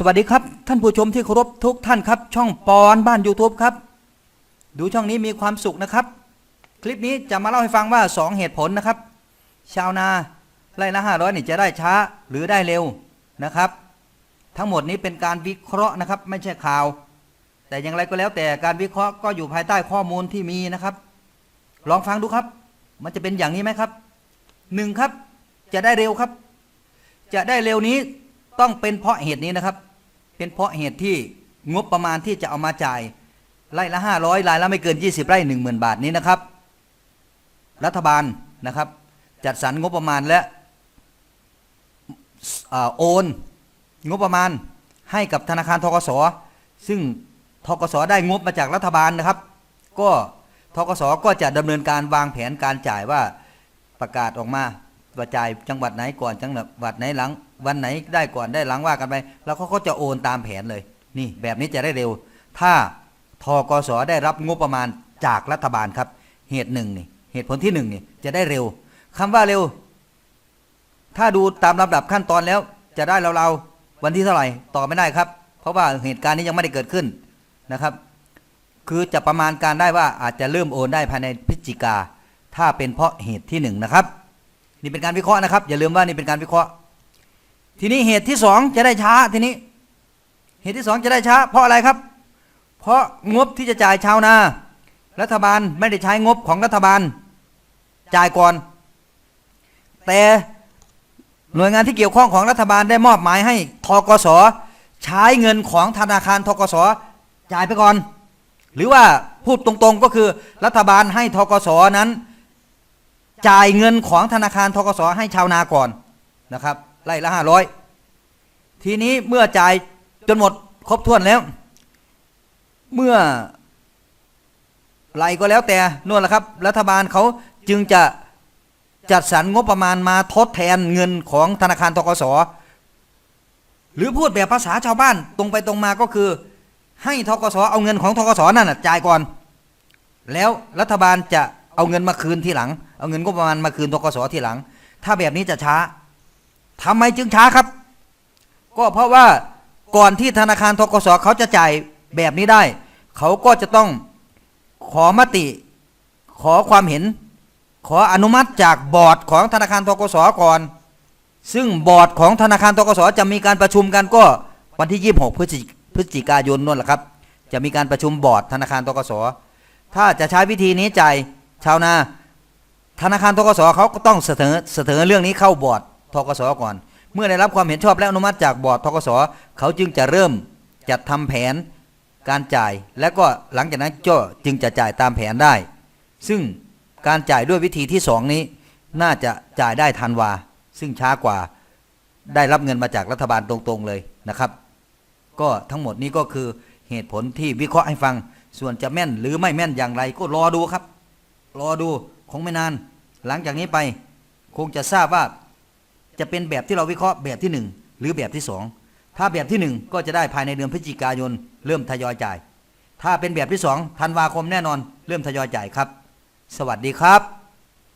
สวัสดีครับ ท่านผู้ชมที่เคารพทุกท่านครับ ช่องปอนบ้าน YouTube ครับ ดูช่องนี้มีความสุขนะครับ คลิปนี้จะมาเล่าให้ฟังว่า 2 เหตุผลนะครับ ชาวนาไร่ละ500นี่จะได้ช้าหรือได้เร็วนะครับ ทั้งหมดนี้เป็นการวิเคราะห์นะครับ ไม่ใช่ข่าว แต่อย่างไรก็แล้วแต่การวิเคราะห์ก็อยู่ภายใต้ข้อมูลที่มีนะครับ ลองฟังดูครับ มันจะเป็นอย่างนี้ไหมครับหนึ่งครับ จะได้เร็วครับ จะได้เร็วนี้ต้องเป็นเพราะเหตุนี้นะครับ เป็นเพราะเหตุที่งบประมาณที่จะเอามาจ่ายไร่ละห้าร้อยรายละไม่เกิน 20 ไร่หนึ่งหมื่นบาทนี้นะครับ รัฐบาลนะครับ จัดสรรงบประมาณและอโอน งบประมาณให้กับธนาคารทกสซึ่งทกสได้งบมาจากรัฐบาลนะครับ ก็ทกสก็จะดำเนินการวางแผนการจ่ายว่าประกาศออกมาว่าจ่ายจังหวัดไหนก่อนจังหวัดไหนหลัง วันไหนได้ก่อนได้หลังว่ากันไป แล้วเขาก็จะโอนตามแผนเลย นี่แบบนี้จะได้เร็ว ถ้าทกสได้รับงบประมาณจากรัฐบาลครับ เหตุหนึ่งนี่เหตุผลที่หนึ่งนี่จะได้เร็วคำว่าเร็ว ถ้าดูตามลำดับขั้นตอนแล้ว จะได้เราๆวันที่เท่าไหร่ต่อไม่ได้ครับ เพราะว่าเหตุการณ์นี้ยังไม่ได้เกิดขึ้นนะครับ คือจะประมาณการได้ว่าอาจจะเริ่มโอนได้ภายในพฤศจิกา ถ้าเป็นเพราะเหตุที่หนึ่งนะครับนี่เป็นการวิเคราะห์นะครับ อย่าลืมว่านี่เป็นการวิเคราะห์ ทีนี้เหตุที่สองจะได้ช้าทีนี้ เหตุที่สองจะได้ช้า เพราะอะไรครับ เพราะงบที่จะจ่ายชาวนา รัฐบาลไม่ได้ใช้งบของรัฐบาล จ่ายก่อน แต่หน่วยงานที่เกี่ยวข้องของรัฐบาลได้มอบหมายให้ทกสใช้เงินของธนาคารทกสจ่ายไปก่อน หรือว่าพูดตรงๆก็คือรัฐบาลให้ทกสนั้น จ่ายเงินของธนาคารทกสให้ชาวนาก่อนนะครับ ไร่ละห้าร้อยทีนี้เมื่อจ่ายจนหมดครบถ้วนแล้ว เมื่อไรก็แล้วแต่นู่นแหละครับ รัฐบาลเขาจึงจะจัดสรรงบประมาณมาทดแทนเงินของธนาคารทกสหรือพูดแบบภาษาชาวบ้านตรงไปตรงมาก็คือ ให้ทกสเอาเงินของทกสนั่นจ่ายก่อน แล้วรัฐบาลจะเอาเงินมาคืนทีหลัง เอาเงินงบประมาณมาคืนทกสทีหลัง ถ้าแบบนี้จะช้า ทำไมจึงช้าครับ ก็เพราะว่าก่อนที่ธนาคารทกสเขาจะจ่ายแบบนี้ได้ เขาก็จะต้องขอมติ ขอความเห็น ขออนุมัติจากบอร์ดของธนาคารทกสก่อน ซึ่งบอร์ดของธนาคารทกสจะมีการประชุมกันก็วันที่ 26 พฤศจิพฤศจิกายนนั่นแหละครับ จะมีการประชุมบอร์ดธนาคารทกสถ้าจะใช้วิธีนี้จ่ายชาวนา ธนาคารทกสเขาก็ต้องเสนอเสนอเรื่องนี้เข้าบอร์ด ทกสก่อน เมื่อได้รับความเห็นชอบและอนุมัติจากบอร์ดทกสเขาจึงจะเริ่มจัดทำแผนการจ่ายและก็หลังจากนั้นก็จึงจะจ่ายตามแผนได้ ซึ่งการจ่ายด้วยวิธีที่สองนี้ น่าจะจ่ายได้ทันวา ซึ่งช้ากว่าได้รับเงินมาจากรัฐบาลตรงๆเลยนะครับ ก็ทั้งหมดนี้ก็คือเหตุผลที่วิเคราะห์ให้ฟัง ส่วนจะแม่นหรือไม่แม่นอย่างไรก็รอดูครับ รอดูคงไม่นาน หลังจากนี้ไป คงจะทราบว่า จะเป็นแบบที่เราวิเคราะห์แบบที่หนึ่งหรือแบบที่สองถ้าแบบที่หนึ่งก็จะได้ภายในเดือนพฤศจิกายน เริ่มทยอยจ่าย ถ้าเป็นแบบที่สองธันวาคมแน่นอน เริ่มทยอยจ่ายครับ สวัสดีครับ